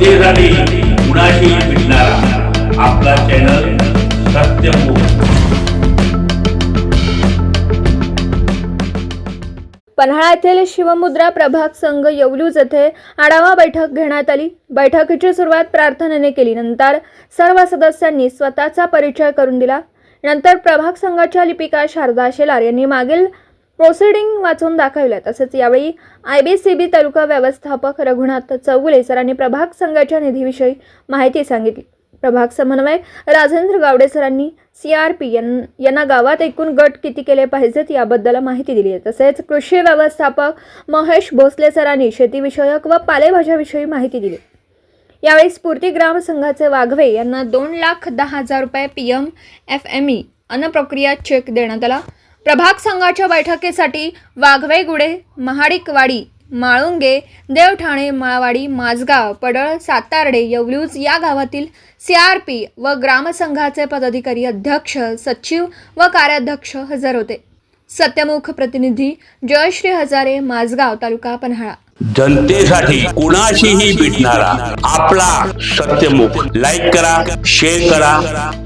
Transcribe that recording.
जनतेसाठी कुणाशी भेटणारा आपला चॅनल सत्यमुख पन्हाळा येथील शिवमुद्रा प्रभाग संघ येवलूज येथे आढावा बैठक घेण्यात आली. बैठकीची सुरुवात प्रार्थनेने केली. नंतर सर्व सदस्यांनी स्वतःचा परिचय करून दिला. नंतर प्रभाग संघाच्या लिपिका शारदा शेलार यांनी मागील प्रोसिडिंग वाचून दाखवल्या तसेच यावेळी आय बी सी बी तालुका व्यवस्थापक रघुनाथ चौगुले सरांनी प्रभाग संघाच्या निधीविषयी माहिती सांगितली. प्रभाग समन्वयक राजेंद्र गावडे सरांनी सी आर पी यांना गावात एकूण गट किती केले पाहिजेत याबद्दल माहिती दिली आहे. तसेच कृषी व्यवस्थापक महेश भोसले सरांनी शेतीविषयक व पालेभाज्याविषयी माहिती दिली. यावेळी स्फूर्ती ग्राम संघाचे वाघवे यांना दोन लाख दहा हजार रुपये P M F M E अन्नप्रक्रिया चेक देण्यात आला. प्रभाग संघाच्या बैठकीसाठी वाघवे गुडे महाडिकवाडी माळुंगे देवठाणे माळवाडी माझगाव पडळ सातार्डे येवलूज या गावातील सी आर पी व ग्रामसंघाचे पदाधिकारी अध्यक्ष सचिव व कार्याध्यक्ष हजर होते. सत्यमुख प्रतिनिधी जयश्री हजारे माझगाव तालुका पन्हाळा. जनतेसाठी कुणाशीही भेटणारा आपला सत्यमुख. लाईक करा शेअर करा